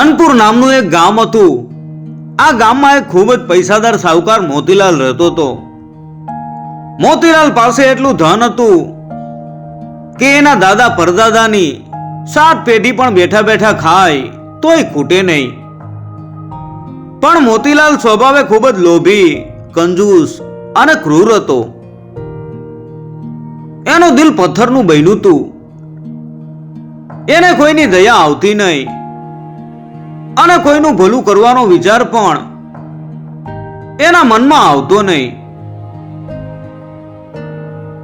ધનપુર નામનું એક ગામ હતું. આ ગામમાં એક ખૂબ જ પૈસાદાર સાહુકાર મોતીલાલ રહેતો હતો. મોતીલાલ પાસે એટલું ધન હતું કે એના દાદા પરદાદાની સાત પેઢી પણ બેઠા બેઠા ખાય તોય ખૂટે નહીં. પણ મોતીલાલ સ્વભાવે ખૂબ જ લોભી, કંજૂસ અને ક્રૂર હતો. એનું દિલ પથ્થરનું બન્યું હતું. એને કોઈની દયા આવતી નહીં. અને કોઈનું ભલું કરવાનો વિચાર પણ એના મનમાં આવતો નહીં.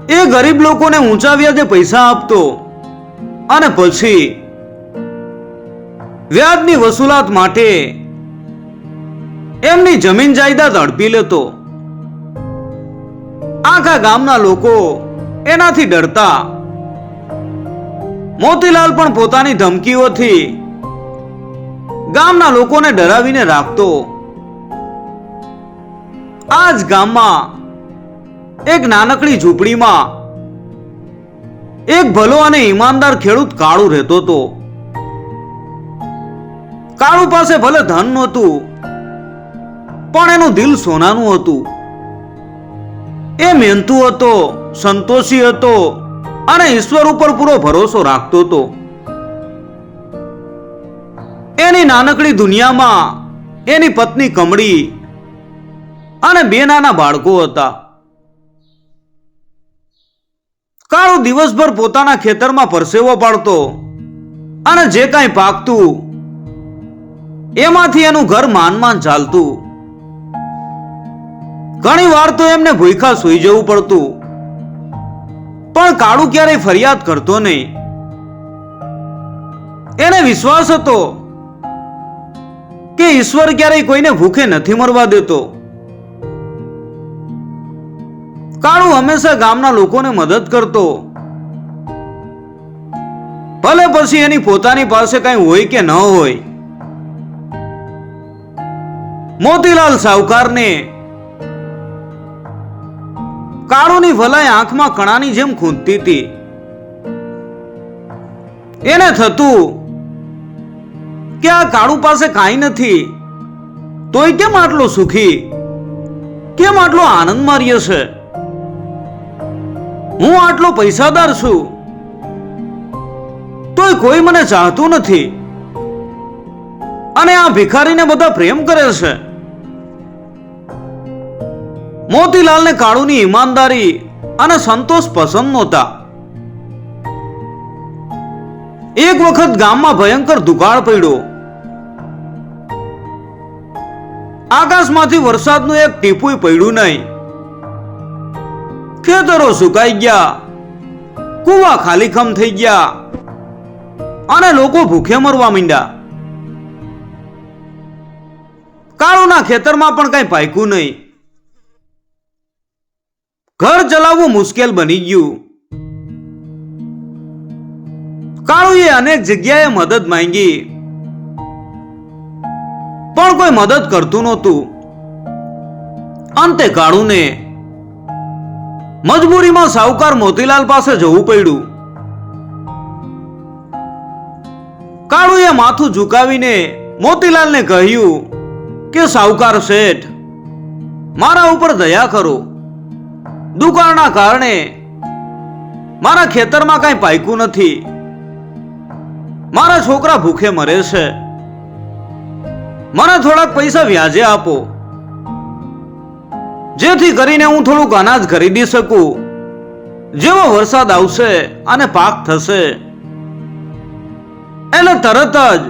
એ ગરીબ લોકોને ઊંચા વ્યાજે પૈસા આપતો અને પછી વ્યાજની વસૂલાત માટે એમની જમીન જાયદાદ અડપી લેતો. આખા ગામના લોકો એનાથી ડરતા. મોતીલાલ પણ પોતાની ધમકીઓથી ગામના લોકોને ડરાવીને રાખતો. આ જ ગામમાં એક નાનકડી ઝૂંપડીમાં એક ભલો અને ઈમાનદાર ખેડૂત કાળુ રહેતો હતો. કાળુ પાસે ભલે ધન નહોતું, પણ એનું દિલ સોનાનું હતું. એ મહેનતુ હતો, સંતોષી હતો અને ઈશ્વર ઉપર પૂરો ભરોસો રાખતો હતો. એની નાનકડી દુનિયામાં એની પત્ની કમળી અને બે નાના બાળકો હતા. કાળો દિવસભર પોતાના ખેતરમાં પરસેવો પાડતો અને જે કાંઈ પાકતું એમાંથી એનું ઘર માન ચાલતું. ઘણી વાર તો એમને ભૂખા સૂઈ જવું પડતું. પણ કાળુ ક્યારેય ફરિયાદ કરતો નહીં. એને વિશ્વાસ હતો કે ઈશ્વર ક્યારેય કોઈને ભૂખે નથી મરવા દેતો? કાળુ હંમેશા ગામના લોકોને મદદ કરતો. ભલે પછી એની પોતાની પાસે કઈ હોય કે ન હોય. મોતીલાલ સાવકારને કાળુની ભલાઈ આંખમાં કણાની જેમ ખૂંદતી હતી. એને થતું કે આ કાળુ પાસે કાંઈ નથી? તોય કેમ આટલો સુખી? કેમ આટલો આનંદ માર્યો છે? હું આટલો પૈસાદાર છું. તોય કોઈ મને ચાહતું નથી. અને આ ભિખારીને બધા પ્રેમ કરે છે. મોતીલાલને કાળુની ઈમાનદારી અને સંતોષ પસંદ નહોતા. એક વખત ગામમાં ભયંકર દુકાળ પડ્યો. આકાશમાંથી વરસાદનું એક ટીપુય પડ્યું નહીં. ખેતરો સુકાઈ ગયા. કુવા ખાલીખમ થઈ ગયા. અને લોકો ભૂખે મરવા માંડ્યા. કાળુના ખેતરમાં પણ કઈ પાક્યું નહીં. ઘર ચલાવવું મુશ્કેલ બની ગયું. કાળુએ અનેક જગ્યાએ મદદ માંગી. પણ કોઈ મદદ કરતું નહોતું. અંતે કાળુને મજબૂરીમાં સાહુકાર મોતીલાલ પાસે જવું પડ્યું. કાળુએ માથું ઝુકાવીને મોતીલાલને કહ્યું કે, સાહુકાર શેઠ, મારા ઉપર દયા કરો. દુકાળના કારણે મારા ખેતરમાં કાંઈ પાક્યું નથી. મારા છોકરા ભૂખે મરે છે. મને થોડાક પૈસા વ્યાજે આપો. જેથી કરીને હું થોડુંક અનાજ ખરીદી શકું. જેવો વરસાદ આવશે અને પાક થશે. એટલે તરત જ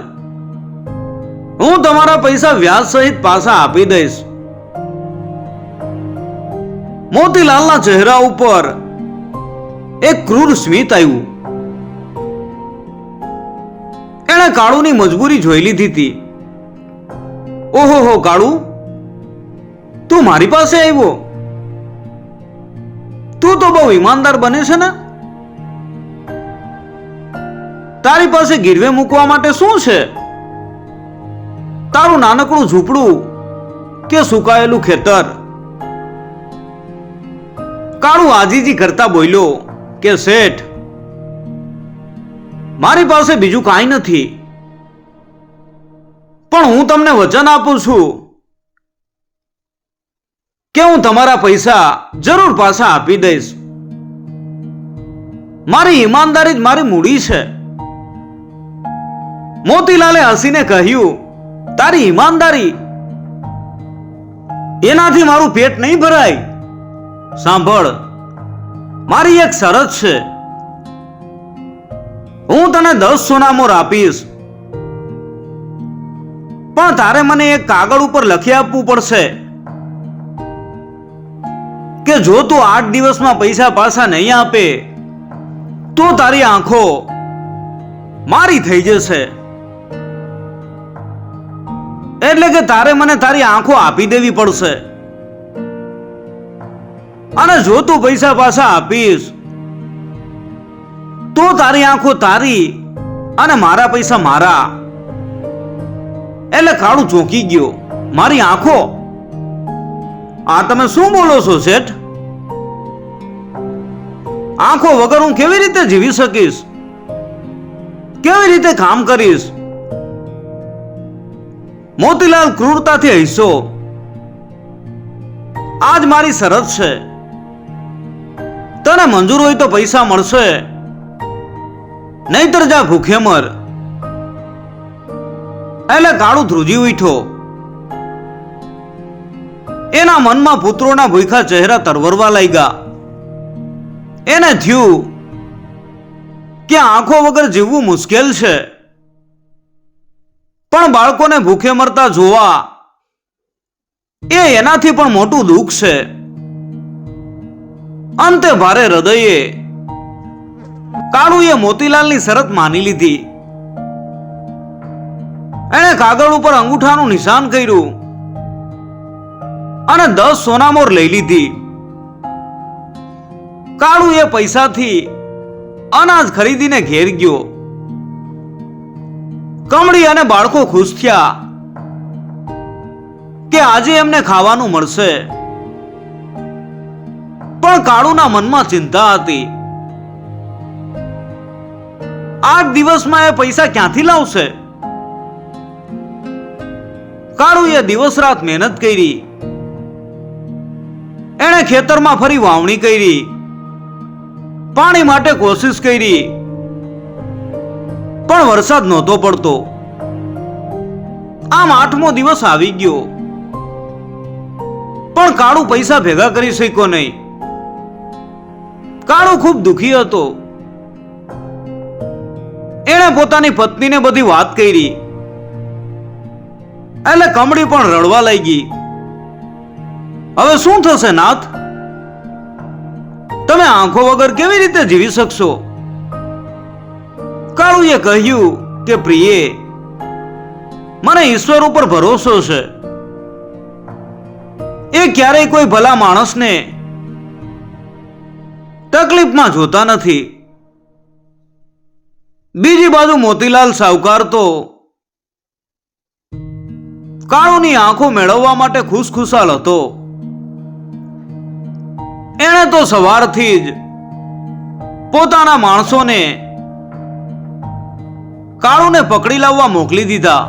હું તમારા પૈસા વ્યાજ સહિત પાછા આપી દઈશ. મોતીલાલના ચહેરા ઉપર એક ક્રૂર સ્મિત આવ્યું. એણે કાળુની મજબૂરી જોઈ લીધી હતી. ઓહો, હો કાળુ તું મારી પાસે આવ્યો? તું તો બહુ ઈમાનદાર બને છે ને? તારી પાસે ગીરવે મૂકવા માટે શું છે? તારું નાનકડું ઝૂંપડું કે સુકાયેલું ખેતર? કાળુ આજીજી કરતા બોલ્યો કે, શેઠ, મારી પાસે બીજું કાંઈ નથી. પણ હું તમને વચન આપું છું કે હું તમારા પૈસા જરૂર પાછા આપી દઈશ. મારી ઈમાનદારી જ મારી મૂડી છે. મોતીલાલે હસીને કહ્યું, તારી ઈમાનદારી એનાથી મારું પેટ નહીં ભરાય. સાંભળ, મારી એક શરત છે. હું તને દસ સોનામોર આપીશ. પણ તારે મને એક કાગળ ઉપર લખી આપવું પડશે. કે જો તું આઠ દિવસમાં પૈસા પાછા નહીં આપે, તો તારી આંખો મારી થઈ જશે. એટલે કે તારે મને તારી આંખો આપી દેવી પડશે. અને જો તું પૈસા પાછા આપીશ, તો તારી આંખો તારી અને મારા પૈસા મારા. એટલે કાળું ચોંકી ગયો. મારી આંખો? આ તમે શું બોલો છો, શેઠ? આંખો વગર હું કેવી રીતે જીવી શકીશ? કેવી રીતે કામ કરીશ? મોતીલાલ ક્રૂરતાથી હૈસો આજ મારી શરત છે. તને મંજૂર હોય તો પૈસા મળશે. નહીતર જા ભૂખે મર. એટલે ગાળું ધ્રુજી ઉઠ્યો. એના મનમાં પુત્રોના ભૂખા ચહેરા તરવરવા લાગ્યા. એને થયું કે આંખો વગર જીવવું મુશ્કેલ છે. પણ બાળકોને ભૂખે મરતા જોવા એ એનાથી પણ મોટું દુઃખ છે. અંતે ભારે હૃદયે કાળુએ મોતીલાલની શરત માની લીધી. કાગળ ઉપર અંગૂઠાનું નિશાન કર્યું અને દસ સોનામોર લઈ લીધી. કાળુ એ પૈસાથી અનાજ ખરીદીને ઘેર ગયો. કમળી અને બાળકો ખુશ થયા કે આજે એમને ખાવાનું મળશે. પણ કાળુના મનમાં ચિંતા હતી. આઠ દિવસમાં એ પૈસા ક્યાંથી લાવશે? કાળુએ દિવસ રાત મહેનત કરી. એણે ખેતરમાં ફરી વાવણી કરી. પાણી માટે કોશિશ કરી. પણ વરસાદ નહોતો પડતો. આમ આઠમો દિવસ આવી ગયો. પણ કાળુ પૈસા ભેગા કરી શક્યો નહીં. કાળુ ખૂબ દુખી હતો. એણે પોતાની પત્નીને બધી વાત કરી. એટલે કમળી પણ રડવા લાગી. હવે શું થશે નાથ? તમે આંખો વગર કેવી રીતે જીવી શકશો? કાળુએ કહ્યું કે, પ્રિયે, મને ઈશ્વર ઉપર ભરોસો છે. એ ક્યારેય કોઈ ભલા માણસને તકલીફમાં જોતા નથી. બીજી બાજુ મોતીલાલ સાવકાર તો કાળુની આંખો મેળવવા માટે ખુશખુશાલ હતો. એણે તો સવારથી જ પોતાના માણસોને કાળુને પકડી લાવવા મોકલી દીધા.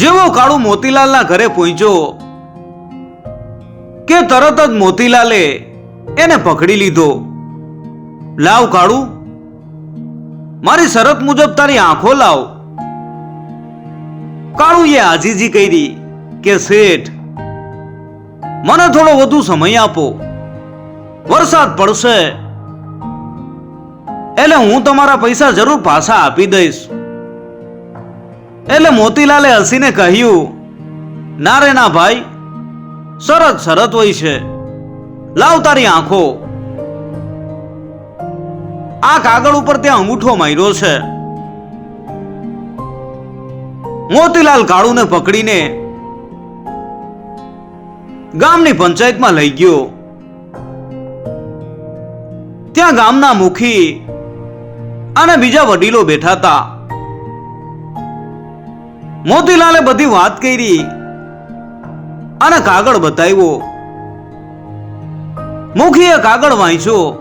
જેવો કાળુ મોતીલાલના ઘરે પહોંચ્યો કે તરત જ મોતીલાલે એને પકડી લીધો. લાવ કાળુ, મારી શરત મુજબ તારી આંખો લાવ. કાળુએ આજીજી કરી કે શેઠ, મને થોડો વધુ સમય આપો. વરસાદ પડશે એટલે હું તમારા પૈસા જરૂર પાછા આપી દઈશ. એટલે મોતીલાલે હસીને કહ્યું, ના રે ના ભાઈ, શરત શરત હોય છે. લાવ તારી આંખો. આ કાગળ ઉપર ત્યાં અંગૂઠો માર્યો છે. મોતીલાલ કાળુને પકડીને ગામની પંચાયતમાં લઈ ગયો. ત્યાં ગામના મુખી અને બીજા વડીલો બેઠા હતા. મોતીલાલે બધી વાત કરી અને કાગળ બતાવ્યો. મુખીએ કાગળ વાંચ્યો.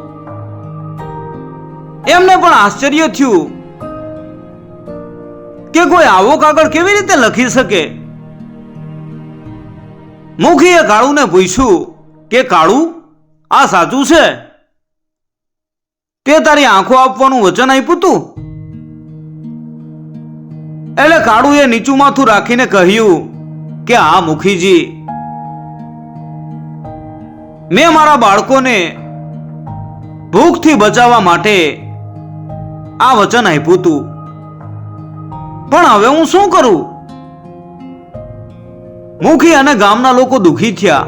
એમને પણ આશ્ચર્ય થયું. કે કોઈ આવો કાગળ કેવી રીતે લખી શકે? મુખીએ કાળુને પૂછ્યું કે, કાળુ, આ સાચું છે? તે તારી આંખો આપવાનું વચન આપ્યું તું? એટલે કાળુએ નીચું માથું રાખીને કહ્યું કે, હા, મુખીજી. મેં મારા બાળકોને ભૂખથી બચાવવા માટે આ વચન આપ્યું તું. પણ હવે હું શું કરું? મુખી અને ગામના લોકો દુખી થયા.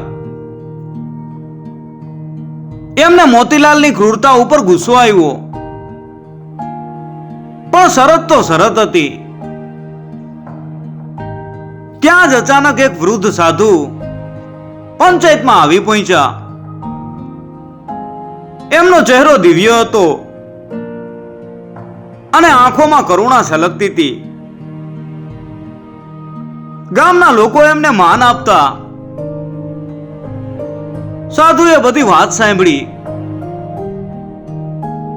એમને મોતીલાલની ક્રૂરતા ઉપર ગુસ્સો આવ્યો. પણ શરત તો શરત હતી. ત્યાં જ અચાનક એક વૃદ્ધ સાધુ પંચાયતમાં આવી પહોંચ્યા. એમનો ચહેરો દિવ્ય હતો અને આંખોમાં કરુણા છલકતી હતી. ગામના લોકો એમને માન આપતા. સાધુએ બધી વાત સાંભળી.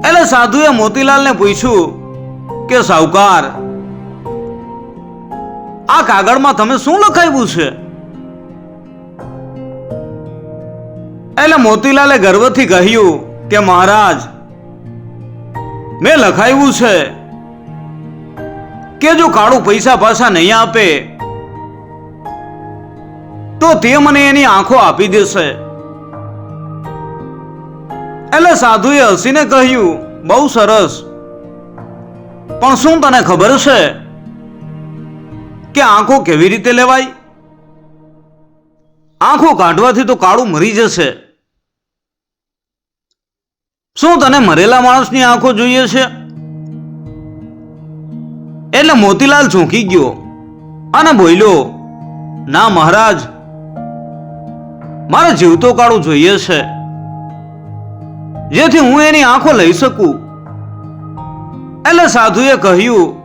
એટલે સાધુએ મોતીલાલને પૂછ્યું કે સાહુકાર આ કાગળમાં તમે શું લખાવ્યું છે? એટલે મોતીલાલે ગર્વથી કહ્યું કે, મહારાજ, મેં લખાવ્યું છે કે, જો કાળું પૈસા પાછા નહીં આપે તો તે મને એની આંખો આપી દેશે. એટલે સાધુએ હસીને કહ્યું, બહુ સરસ. પણ શું તને ખબર છે કે આંખો કેવી રીતે લેવાય? આંખો કાઢવાથી તો કાળું મરી જશે. શું તને મરેલા માણસની આંખો જોઈએ છે? એટલે મોતીલાલ ચોંકી ગયો અને બોલ્યો, ના મહારાજ મારે જીવતો કાળું જોઈએ છે. જેથી હું એની આંખો લઈ શકું. એટલે સાધુએ કહ્યું,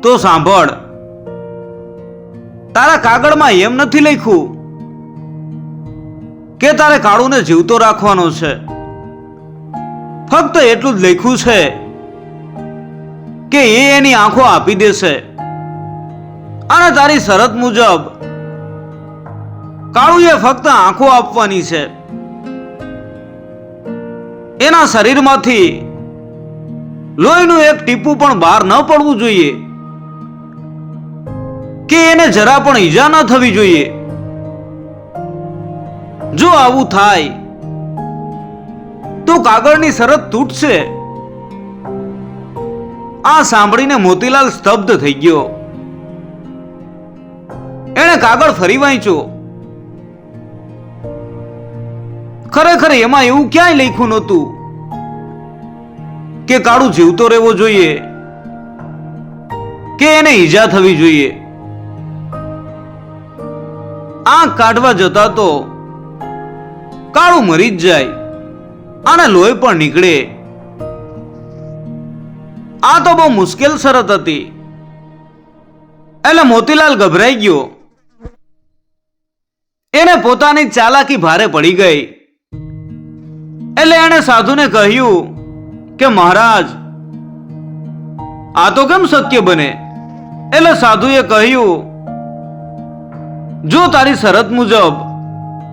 તો સાંભળ. તારા કાગળમાં એમ નથી લખ્યું કે તારે કાળુને જીવતો રાખવાનો છે. ફક્ત એટલું જ લખ્યું છે કે એ એની આંખો આપી દેશે. અને તારી શરત મુજબ કાળુએ ફક્ત આંખો આપવાની છે. એના શરીરમાંથી લોહીનું એક ટીપું પણ બહાર ન પડવું જોઈએ કે એને જરા પણ ઈજા ન થવી જોઈએ. જો આવું થાય તો કાગળની શરત તૂટશે. આ સાંભળીને મોતીલાલ સ્તબ્ધ થઈ ગયો. એણે કાગળ ફરી વાંચ્યો. ખરેખર એમાં એવું ક્યાંય લખ્યું નહોતું કે કાળું જીવતો રહેવો જોઈએ, કે એને ઈજા થવી જોઈએ. આંખ કાઢવા જતા તો કાળું મરી જ જાય, અને લોહી પણ નીકળે. આ તો બહુ મુશ્કેલ શરત હતી. એટલે મોતીલાલ ગભરાઈ ગયો. એને પોતાની ચાલાકી ભારે પડી ગઈ. એટલે એણે સાધુને કહ્યું કે, મહારાજ, આ તો કેમ શક્ય બને? એટલે સાધુએ કહ્યું, જો તારી શરત મુજબ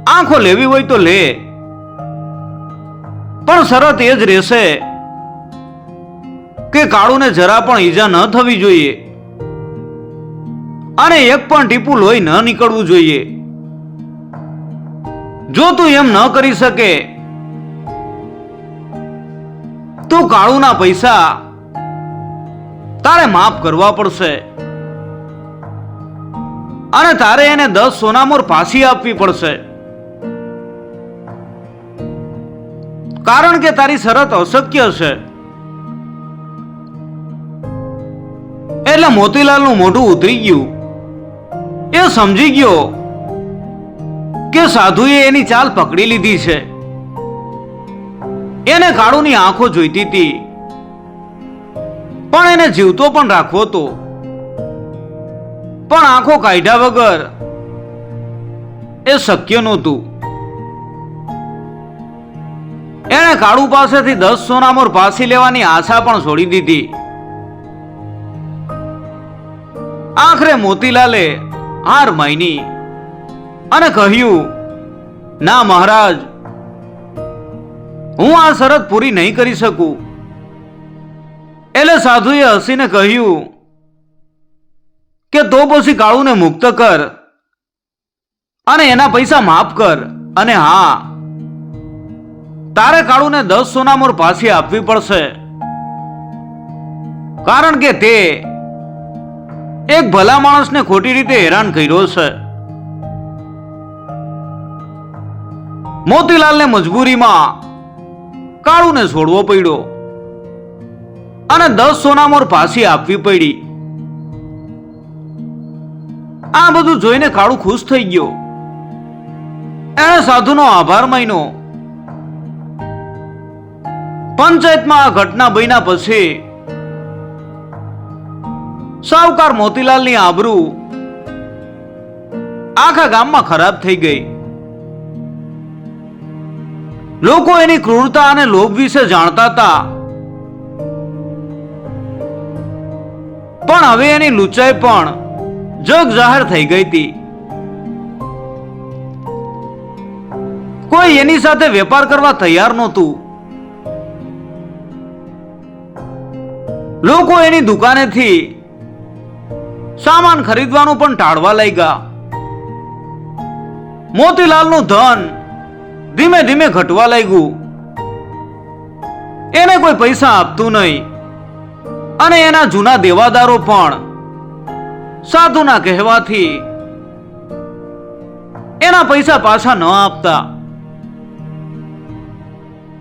આંખો લેવી હોય તો લે, પણ શરત એ જ રહેશે કે કાળુને જરા પણ ઈજા ન થવી જોઈએ અને એક પણ ટીપું લોહી ન નીકળવું જોઈએ. જો તું એમ ન કરી શકે તો કાળુના પૈસા તારે માફ કરવા પડશે. અને તારે એને દસ સોનામોર પાછી આપવી પડશે. કારણ કે તારી શરત અશક્ય છે. એટલે મોતીલાલનું મોઢું ઉતરી ગયું. એ સમજી ગયો કે સાધુએ એની ચાલ પકડી લીધી છે. એને કાળુની આંખો જોઈતી હતી. પણ એને જીવતો પણ રાખવો હતો. પણ આંખો કાઢ્યા વગર એ શક્ય નહોતું. એણે કાળુ પાસેથી દસ સોનામોર પાસી લેવાની આશા પણ છોડી દીધી. આખરે મોતીલાલે હાર માયની અને કહ્યું, ના મહારાજ હું આ શરત પૂરી નહીં કરી શકું. એટલે સાધુએ હસીને કહ્યું, કે તો પછી કાળુને મુક્ત કર અને એના પૈસા માફ કર. અને હા, તારે કાળુને દસ સોનામોર પાછી આપવી પડશે. કારણ કે તે એક ભલા માણસને ખોટી રીતે હેરાન કર્યો છે. મોતીલાલને મજબૂરીમાં કાળુને છોડવો પડ્યો. અને દસ સોનામોર પાછી આપવી પડી. આ બધું જોઈને કાળુ ખુશ થઈ ગયો. એણે સાધુનો આભાર માન્યો. પંચાયતમાં આ ઘટના બન્યા પછી સાવકાર મોતીલાલની આબરૂ આખા ગામમાં ખરાબ થઈ ગઈ. લોકો એની ક્રૂરતા અને લોભ વિશે જાણતા હતા. પણ હવે એની લુચાઈ પણ જગ જાહેર થઈ ગઈ હતી. કોઈ એની સાથે વેપાર કરવા તૈયાર નહોતું. લોકો એની દુકાનેથી સામાન ખરીદવાનું પણ ટાળવા લાગ્યા. મોતીલાલનું ધન ધીમે ધીમે ઘટવા લાગ્યું. એને કોઈ પૈસા આપતું નહીં. અને એના જૂના દેવાદારો પણ સાધુના કહેવાથી એના પૈસા પાછા ન આપતા.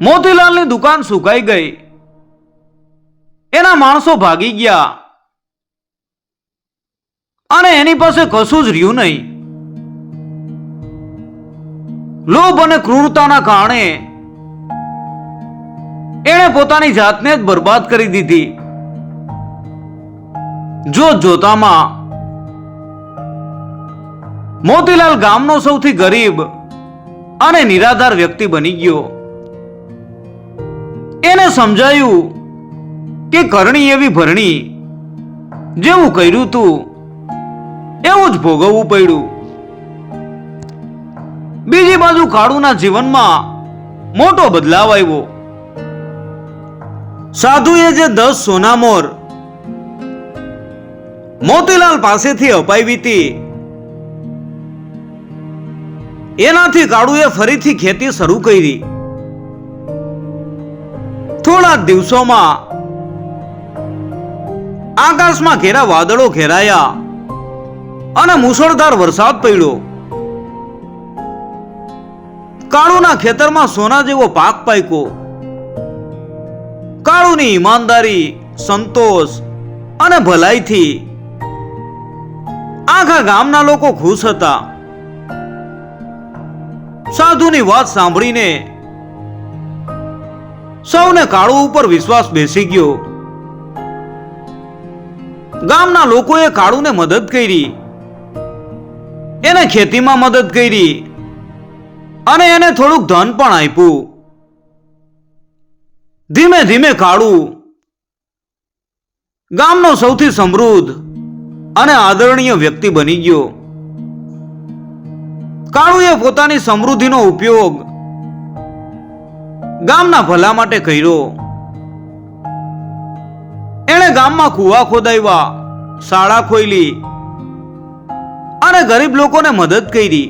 મોતીલાલની દુકાન સુકાઈ ગઈ. એના માણસો ભાગી ગયા. અને એની પાસે કશું જ રહ્યું નહીં. લોભ અને ક્રૂરતાના કારણે એણે પોતાની જાતને જ બરબાદ કરી દીધી. જો જોતામાં મોતીલાલ ગામનો સૌથી ગરીબ અને નિરાધાર વ્યક્તિ બની ગયો. એને સમજાયું કે કરણી એવી ભરણી જેવું કર્યું તું, એવું જ ભોગવવું પડ્યું. બીજી બાજુ કાળુના જીવનમાં મોટો બદલાવ આવ્યો. સાધુએ જે દસ સોનામોર મોતીલાલ પાસેથી અપાવી હતી, એનાથી કાળુએ ફરીથી ખેતી શરૂ કરી. થોડા દિવસોમાં આકાશમાં ઘેરા વાદળો ઘેરાયા અને મુસળધાર વરસાદ પડ્યો. કાળુના ખેતરમાં સોના જેવો પાક પાક્યો. કાળુની ઈમાનદારી, સંતોષ અને ભલાઈથી આખા ગામના લોકો ખુશ હતા. સાધુની વાત સાંભળીને સૌને કાળુ ઉપર વિશ્વાસ બેસી ગયો. ગામના લોકોએ કાળુને મદદ કરી. એને ખેતીમાં મદદ કરી. અને એને થોડુંક ધન પણ આપ્યું. ધીમે ધીમે કાળુ, ગામનો સૌથી સમૃદ્ધ અને આદરણીય વ્યક્તિ બની ગયો. કાળુએ પોતાની સમૃદ્ધિનો ઉપયોગ ગામના ભલા માટે કર્યો. એણે ગામમાં કુવા ખોદાવ્યા, શાળા ખોઈલી અને ગરીબ લોકોને મદદ કરી.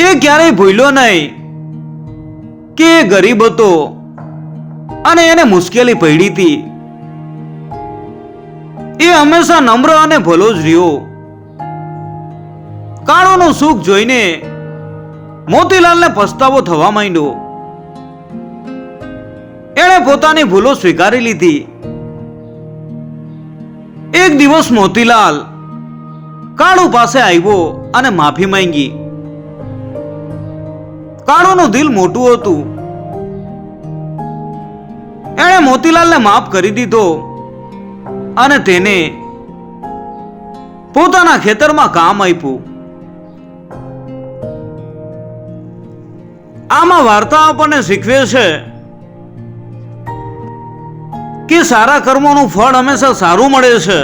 એ ક્યારેય ભૂલ્યો નહીં કે એ ગરીબ હતો અને એને મુશ્કેલી પડી હતી. એ હંમેશા નમ્ર અને ભલો જ રહ્યો. કાળોનું સુખ જોઈને મોતીલાલને પસ્તાવો થવા માંડ્યો. એણે પોતાની ભૂલો સ્વીકારી લીધી. એક દિવસ મોતીલાલ કાળુ પાસે આવ્યો અને માફી માંગી. કાળુનું દિલ મોટું હતું. એણે મોતીલાલને માફ કરી દીધો અને તેને પોતાના ખેતરમાં કામ આપ્યું. આમાં વાર્તા આપણને શીખવે છે કે સારા કર્મોનું ફળ હંમેશા સારું મળે છે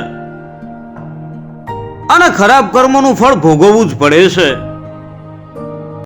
અને ખરાબ કર્મોનું ફળ ભોગવવું જ પડે છે.